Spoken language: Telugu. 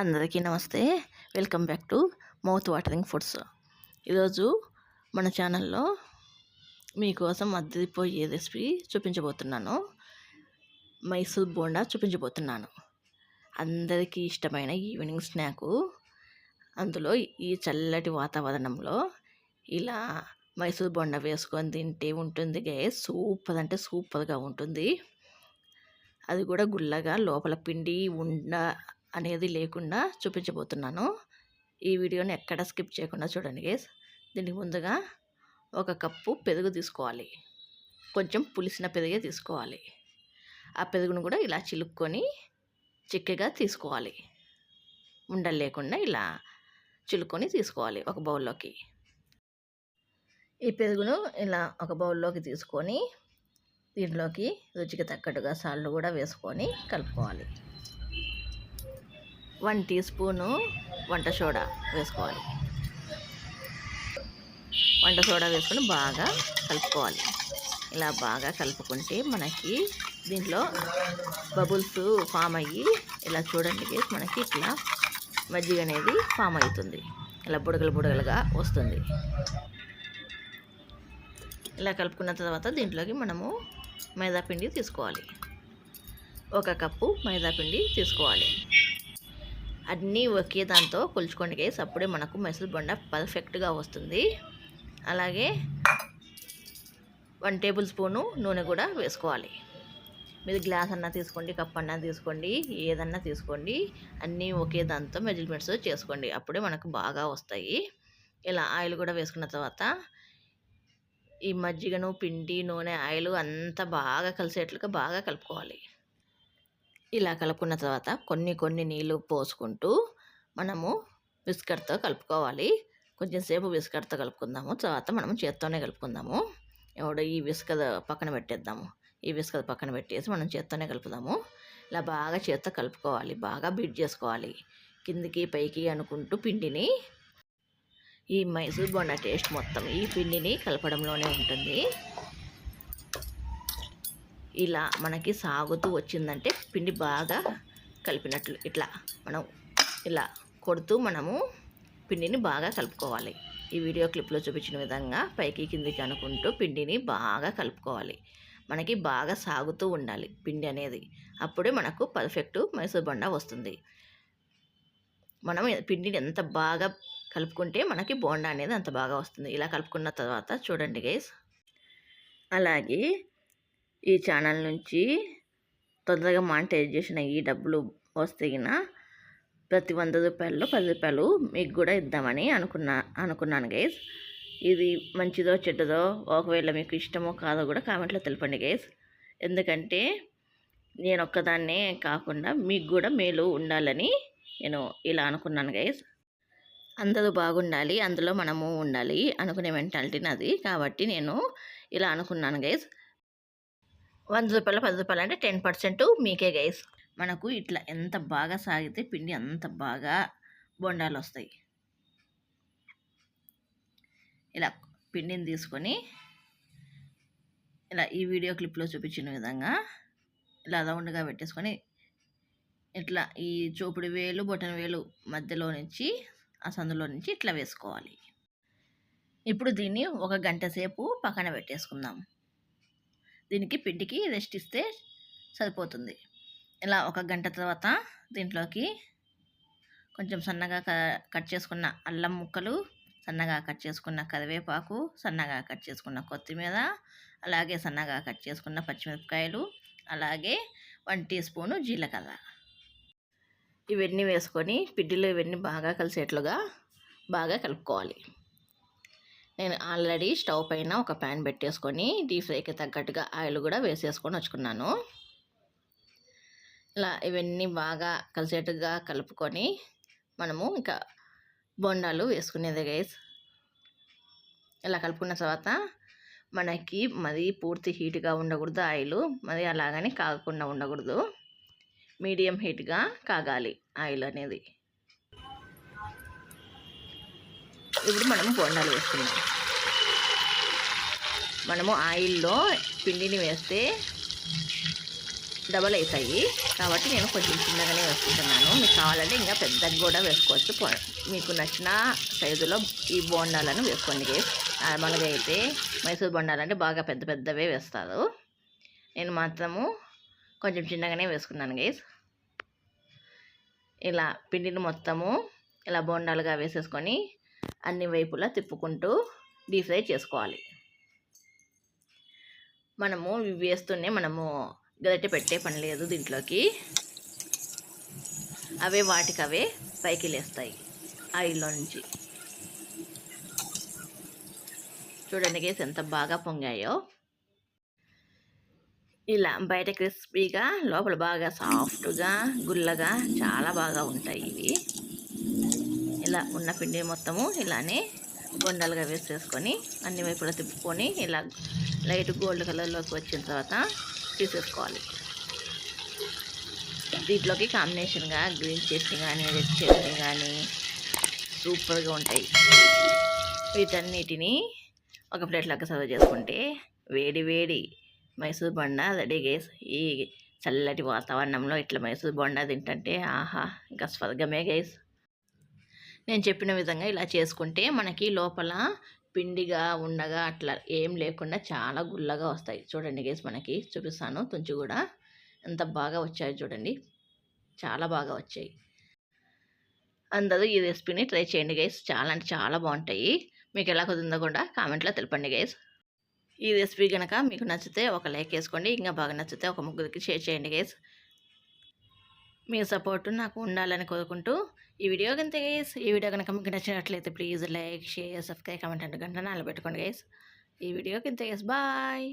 అందరికీ నమస్తే. Welcome back to mouth watering foods. ఈరోజు మన ఛానల్లో మీకోసం అద్దరిపోయే రెసిపీ చూపించబోతున్నాను. మైసూర్ బోండా చూపించబోతున్నాను. అందరికీ ఇష్టమైన ఈవినింగ్ స్నాకు. అందులో ఈ చల్లటి వాతావరణంలో ఇలా మైసూర్ బోండా వేసుకొని తింటే ఉంటుంది గే సూపర్ అంటే సూపర్గా ఉంటుంది. అది కూడా గుల్లగా లోపల పిండి ఉండ అనేది లేకుండా చూపించబోతున్నాను. ఈ వీడియోని ఎక్కడ స్కిప్ చేయకుండా చూడండి గేస్. దీనికి ముందుగా ఒక కప్పు పెరుగు తీసుకోవాలి. కొంచెం పులిసిన పెరుగే తీసుకోవాలి. ఆ పెరుగును కూడా ఇలా చిలుక్కొని చిక్కగా తీసుకోవాలి. ఉండలు లేకుండా ఇలా చిలుక్కొని తీసుకోవాలి ఒక బౌల్లోకి. ఈ పెరుగును ఇలా ఒక బౌల్లోకి తీసుకొని దీంట్లోకి రుచికి తగ్గట్టుగా సాల్ట్ కూడా వేసుకొని కలుపుకోవాలి. వన్ టీ స్పూను వంట సోడా వేసుకోవాలి. వంట సోడా వేసుకొని బాగా కలుపుకోవాలి. ఇలా బాగా కలుపుకుంటే మనకి దీంట్లో బబుల్స్ ఫామ్ అయ్యి ఇలా చూడండి మనకి ఇట్లా మజ్జిగ అనేది ఫామ్ అవుతుంది. ఇలా బుడగలు బుడగలుగా వస్తుంది. ఇలా కలుపుకున్న తర్వాత దీంట్లోకి మనము మైదాపిండి తీసుకోవాలి. ఒక కప్పు మైదాపిండి తీసుకోవాలి. అన్నీ ఒకే దాంతో కొలుచుకోండి గేస్ అప్పుడే మనకు మైసూర్ బొండ పర్ఫెక్ట్గా వస్తుంది. అలాగే వన్ టేబుల్ స్పూను నూనె కూడా వేసుకోవాలి. మీరు గ్లాస్ అన్నా తీసుకోండి కప్ అన్నా తీసుకోండి ఏదన్నా తీసుకోండి అన్నీ ఒకే దాంతో మెజర్మెంట్స్ చేసుకోండి. అప్పుడే మనకు బాగా వస్తాయి. ఇలా ఆయిల్ కూడా వేసుకున్న తర్వాత ఈ మజ్జిగను పిండి నూనె ఆయిల్ అంతా బాగా కలిసేట్లుగా బాగా కలుపుకోవాలి. ఇలా కలుపుకున్న తర్వాత కొన్ని కొన్ని నీళ్ళు పోసుకుంటూ మనము బిస్కట్తో కలుపుకోవాలి. కొంచెం సేపు బిస్కట్తో కలుపుకుందాము. తర్వాత మనము చేత్తోనే కలుపుకుందాము. ఎవడో ఈ విసుక పక్కన పెట్టేద్దాము. ఈ విసుక పక్కన పెట్టేసి మనం చేత్తోనే కలుపుదాము. ఇలా బాగా చేత్తో కలుపుకోవాలి. బాగా బీట్ చేసుకోవాలి. కిందికి పైకి అనుకుంటూ పిండిని ఈ మైసూర్ బోండా టేస్ట్ మొత్తం ఈ పిండిని కలపడంలోనే ఉంటుంది. ఇలా మనకి సాగుతూ వచ్చిందంటే పిండి బాగా కలిపినట్లు ఇట్లా మనం ఇలా కొడుతూ మనము పిండిని బాగా కలుపుకోవాలి. ఈ వీడియో క్లిప్లో చూపించిన విధంగా పైకి కిందికి అనుకుంటూ పిండిని బాగా కలుపుకోవాలి. మనకి బాగా సాగుతూ ఉండాలి పిండి అనేది. అప్పుడే మనకు పర్ఫెక్ట్ మైసూర్ బండ వస్తుంది. మనం పిండిని ఎంత బాగా కలుపుకుంటే మనకి బోండా అనేది అంత బాగా వస్తుంది. ఇలా కలుపుకున్న తర్వాత చూడండి గైస్ అలాగే ఈ ఛానల్ నుంచి తొందరగా మానిటైజ్ చేసిన ఈ డబ్బులు వస్తేగిన ప్రతి వంద రూపాయల్లో పది రూపాయలు మీకు కూడా ఇద్దామని అనుకున్నా అనుకున్నాను గైస్ ఇది మంచిదో చెడ్డదో ఒకవేళ మీకు ఇష్టమో కాదో కూడా కామెంట్లో తెలపండి గైస్ ఎందుకంటే నేను ఒక్కదాన్నే కాకుండా మీకు కూడా మేలు ఉండాలని నేను ఇలా అనుకున్నాను గైస్ అందరూ బాగుండాలి అందులో మనము ఉండాలి అనుకునే మెంటాలిటీ నాది. కాబట్టి నేను ఇలా అనుకున్నాను గైస్ వంద రూపాయలు పది రూపాయలు అంటే టెన్ పర్సెంట్ మీకే గైస్. మనకు ఇట్లా ఎంత బాగా సాగితే పిండి అంత బాగా బొండాలు వస్తాయి. ఇలా పిండిని తీసుకొని ఇలా ఈ వీడియో క్లిప్లో చూపించిన విధంగా ఇలా రౌండ్గా పెట్టేసుకొని ఇట్లా ఈ చూపుడు వేలు బొటన వేలు మధ్యలో నుంచి ఆ సందులో నుంచి ఇట్లా వేసుకోవాలి. ఇప్పుడు దీన్ని ఒక గంట సేపు పక్కన పెట్టేసుకుందాం. దీనికి పిండికి రెస్ట్ ఇస్తే సరిపోతుంది. ఇలా ఒక గంట తర్వాత దీంట్లోకి కొంచెం సన్నగా కట్ చేసుకున్న అల్లం ముక్కలు సన్నగా కట్ చేసుకున్న కరివేపాకు సన్నగా కట్ చేసుకున్న కొత్తిమీర అలాగే సన్నగా కట్ చేసుకున్న పచ్చిమిరపకాయలు అలాగే వన్ టీ స్పూను జీలకర్ర. ఇవన్నీ వేసుకొని పిడ్డిలో ఇవన్నీ బాగా కలిసేట్లుగా బాగా కలుపుకోవాలి. నేను ఆల్రెడీ స్టవ్ పైన ఒక ప్యాన్ పెట్టేసుకొని డీప్ ఫ్రైకి తగ్గట్టుగా ఆయిల్ కూడా వేసేసుకొని వచ్చుకున్నాను. ఇలా ఇవన్నీ బాగా కలిసేట్టుగా కలుపుకొని మనము ఇంకా బొండాలు వేసుకునేది గైస్ ఇలా కలుపుకున్న తర్వాత మనకి మరి పూర్తి హీట్గా ఉండకూడదు ఆయిల్ మరి అలాగని కాగకుండా ఉండకూడదు. మీడియం హీట్గా కాగాలి ఆయిల్ అనేది. ఇప్పుడు మనం బొండాలు వేస్తున్నాం మనము ఆయిల్లో పిండిని వేస్తే డబల్ అవుతాయి. కాబట్టి నేను కొంచెం చిన్నగానే వేసుకుంటున్నాను. మీకు కావాలంటే ఇంకా పెద్దగా కూడా వేసుకోవచ్చు. మీకు నచ్చిన సైజులో ఈ బోండాలను వేసుకోండి గేస్ నార్మల్గా అయితే మైసూర్ బొండాలంటే బాగా పెద్ద పెద్దవే వేస్తారు. నేను మాత్రము కొంచెం చిన్నగానే వేసుకున్నాను గేస్ ఇలా పిండిని మొత్తము ఇలా బోండాలుగా వేసేసుకొని అన్ని వైపులా తిప్పుకుంటూ డీప్ ఫ్రై చేసుకోవాలి. మనము ఇవి వేస్తూనే మనము గరిటె పెట్టే పని లేదు దీంట్లోకి. అవే వాటికి అవే పైకి లేస్తాయి ఆయిల్లో నుంచి చూడండి గేస్ ఎంత బాగా పొంగాయో. ఇలా బయట క్రిస్పీగా లోపల బాగా సాఫ్ట్గా గుల్లగా చాలా బాగా ఉంటాయి ఇవి. ఇలా ఉన్న పిండి మొత్తము ఇలానే బొండాలుగా వేసేసుకొని అన్ని వైపులా తిప్పుకొని ఇలా లైట్ గోల్డ్ కలర్లోకి వచ్చిన తర్వాత తీసేసుకోవాలి. దీంట్లోకి కాంబినేషన్గా గ్రీన్ చట్నీ కానీ రెడ్ చట్నీ కానీ సూపర్గా ఉంటాయి. వీటన్నిటిని ఒక ప్లేట్లోకి సర్వ్ చేసుకుంటే వేడి వేడి మైసూర్ బొండ రెడీ గేస్. ఈ చల్లటి వాతావరణంలో ఇట్లా మైసూర్ బొండ తింటుంటే ఆహా ఇంకా స్వర్గమే గైస్. నేను చెప్పిన విధంగా ఇలా చేసుకుంటే మనకి లోపల పిండిగా ఉండగా అట్లా ఏం లేకుండా చాలా గుల్లగా వస్తాయి. చూడండి గేస్ మనకి చూపిస్తాను. తుంచి కూడా ఎంత బాగా వచ్చాయి చూడండి. చాలా బాగా వచ్చాయి. అందరూ ఈ రెసిపీని ట్రై చేయండి గైస్ చాలా అంటే చాలా బాగుంటాయి. మీకు ఎలా కుదిరిందో కూడా కామెంట్లో తెలపండి గైస్ ఈ రెసిపీ కనుక మీకు నచ్చితే ఒక లైక్ వేసుకోండి. ఇంకా బాగా నచ్చితే ఒక ముగ్గురికి షేర్ చేయండి గైస్ మీ సపోర్ట్ నాకు ఉండాలని కోరుకుంటూ ఈ వీడియో కనుక గైస్ ఈ వీడియో కనుక మీకు నచ్చినట్లయితే please like share subscribe comment అంటే గంట నాలో పెట్టుకోండి గైస్ ఈ వీడియో కింద గైస్ బాయ్